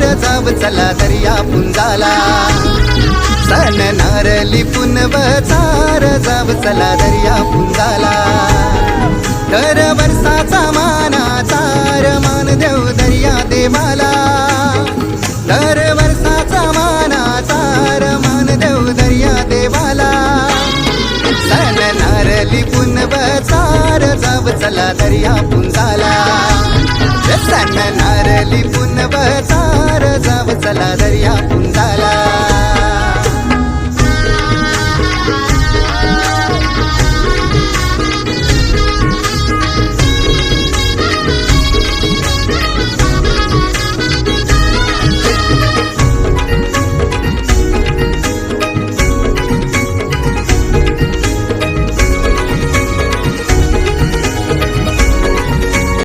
चला दर्या पुंजाला सन नारली पुनव चार जाव चला दर्या पुंजाला दर वर्षाचा माना चार मान देव दर्या देवाला. दर वर्षाचा माना चार मान देव दर्या देवाला. सन नारली पुनव चार जाव चला दर्या पुंजाला हारली पुनवता